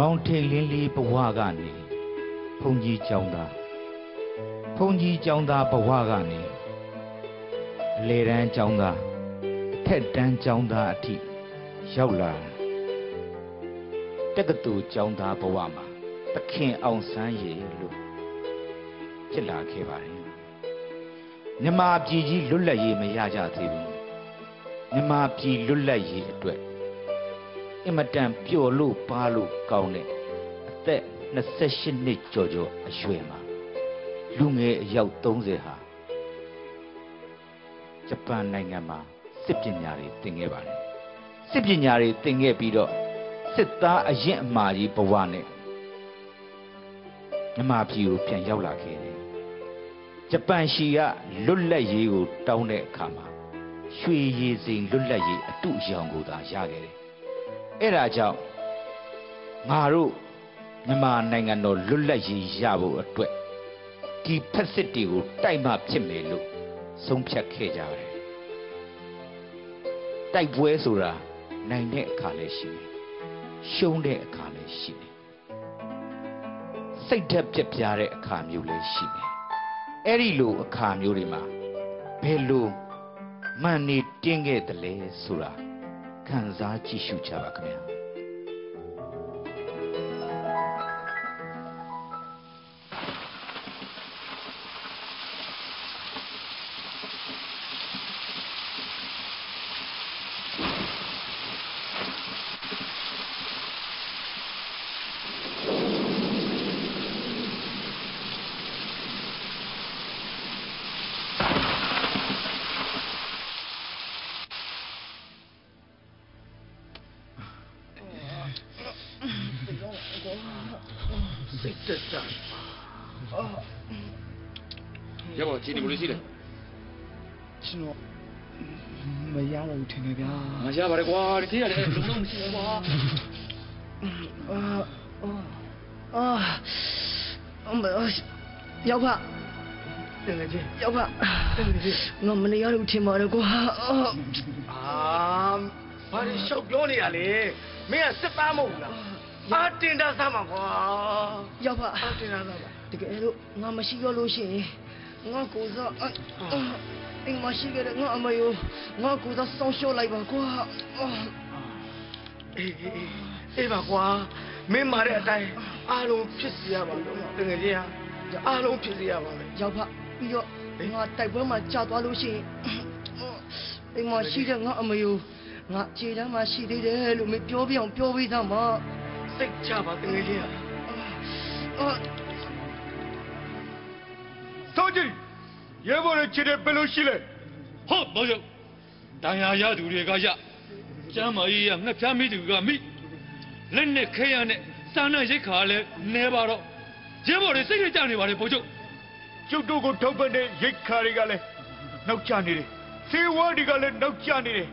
မောင်ထိန်လင်းလေးဘဝကနေဘုံကြီးကျောင်းသားဘုံကြီးကျောင်းသားဘဝကနေအလေတန်းကျောင်းသားအထက်တန်းကျောင်းသားအထိရောက်လာတက္ကသိုလ်ကျောင်းသားဘဝမှာသခင်အောင်ဆန်းရည်လို့ဖြစ်လာခဲ့ပါတယ်မြန်မာပြည်ကြီးလွတ်လပ်ရေးမရကြသေးဘူးမြန်မာပြည်လွတ်လပ်ရေးအတွက် အင်မတန်ပျော်လို့ပါလို့ကောင်းတဲ့အသက်28နှစ်ကျော်ကျော်အရွယ်မှာလူငယ်အယောက်30ဟာဂျပန်နိုင်ငံမှာစစ်ပညာတွေသင်ခဲ့ပါတယ်စစ်ပညာတွေသင်ခဲ့ပြီးတော့စစ်သားအရင်အမှားကြီးဘဝနဲ့မြန်မာပြည်ကိုပြန်ရောက်လာခဲ့တယ်ဂျပန်ရှီကလွတ်လပ်ရေးကို တောင်းတဲ့အခါမှာရွှေရည်စိန်လွတ်လပ်ရေးအတုအယောင်ကိုသာရခဲ့တယ် အဲ့ဒါကြောင့်ငါတို့မြန်မာနိုင်ငံတော်လွတ်လပ်ရေးရဖို့အတွက်ဒီဖက်စစ်တွေကိုတိုက်မှဖြစ်မယ်လို့ဆုံးဖြတ်ခဲ့ကြတယ်တိုက်ပွဲဆိုတာနိုင်တဲ့အခါလည်းရှိတယ်ရှုံးတဲ့အခါလည်းရှိတယ်စိတ်ဓာတ်ပြက်ပြားတဲ့အခါမျိုးလည်းရှိတယ်အဲ့ဒီလိုအခါမျိုးတွေမှာဘယ်လိုမှန်နေတင်းခဲ့တယ်လဲဆိုတာ ခံစားကြည့်ရှုကြပါခင်ဗျာ စိတ်တက်ကြရပါချီနေဘလို့ရှိလဲကျွန်တော်မရတော့ဘူးထင်တယ်ဗျာငါရပါတယ်ကွာဒီသေးရတယ်လုံးလုံးမရှိဘူးကွာအာအာအမရောက်ပါတကယ်ချင်းရောက်ပါငါမနေရတော့ဘူးထင်ပါတယ်ကွာအာအာဘာလို့ရှောက်ပြောနေရလဲမင်းကစစ်သားမဟုတ်ဘူးလား အာတင်တာသားမှာကွာရောက်ပါအာတင်တာသားပါတကယ်လို့ငါမရှိရလို့ရှိရင်ငါကိုစားအိမ်မရှိခဲ့တဲ့ငါအမယိုငါကိုစားဆောင်းရှော့လိုက်ပါကွာအာအေးအေးအေးအေးပါကွာမင်းမာတဲ့အတိုင်းအားလုံးဖြစ်စီရပါလို့တကယ်ကြီးဟာအားလုံးဖြစ်စီရပါမယ်ရောက်ပါပြီးတော့ငါတိုက်ပွဲမှာကြာသွားလို့ရှိရင်အိမ်မရှိတဲ့ငါအမယိုငါခြေတန်းမှာရှိသေးတယ်လို့မပြောပြအောင်ပြောပေးသားမှာ စိတ်ချပါတကယ်ကြီးဟာအာစောကြီးရဲဘော်တွေချစ်တယ်ဘယ်လိုရှိလဲဟုတ်မောရုပ်တန်ရာရသူတွေကရကျမ်းမာကြီးကငှက်ဖြားမိသူကမိလက်နဲ့ခဲရနဲ့စာနာရိတ်ခါလည်းနဲပါတော့ရဲဘော်တွေစိတ်ကြကြနေပါလေဘိုးချုပ်ကျုပ်တို့ကိုထောက်ပံ့တဲ့ရိတ်ခါတွေကလည်းနောက်ကျနေတယ်စေဝါတွေကလည်းနောက်ကျနေတယ်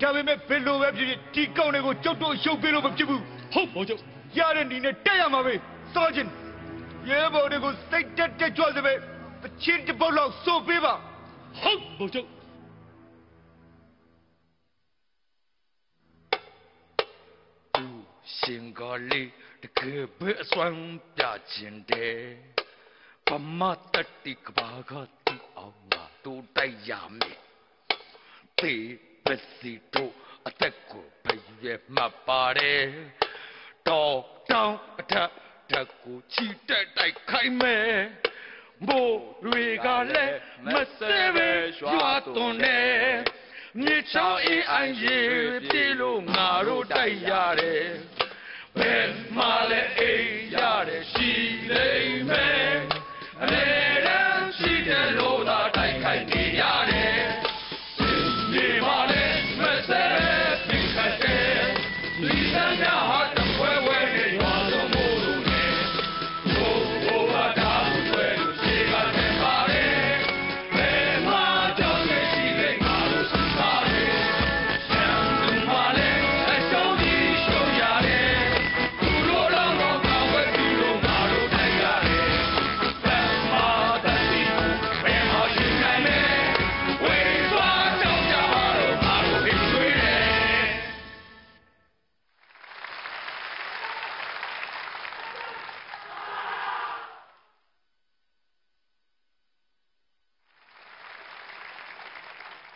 ဒါပေမဲ့ဘယ်လိုပဲဖြစ်ဖြစ်ဒီကောင်းတွေကိုကျုပ်တို့အရှုပ်ပေးလို့မဖြစ်ဘူး ဟုတ်ဘိုးချုပ်ရတဲ့နီနဲ့တက်ရမှာပဲစောကြီးရဲဘော်တွေကိုစိတ်တက်တက်ကြွစေပဲအချင်းတစ်ပုတ်လောက်စိုးပေးပါဟုတ်ဘိုးချုပ်သူရှင်ကလေးတကယ်ပဲအစွမ်းပြခြင်းတဲ့ပမတ်တတိကဘာကတူအောင်ငါတို့တိုက်ရမယ်သေပစီတို့အသက်ကိုဖျက်မှတ်ပါတယ် တော်တောင်းအထက်ဓာတ်ကိုချီတက်တိုက်ခိုင်းမယ်မိုးတွေကလည်းမဆဲပဲရွာသွန်နေမြေချောင်းအေးအိုင်ရေပြေလို့ငါတို့တိုက်ရတယ်ဘယ်မှလည်းအေးရ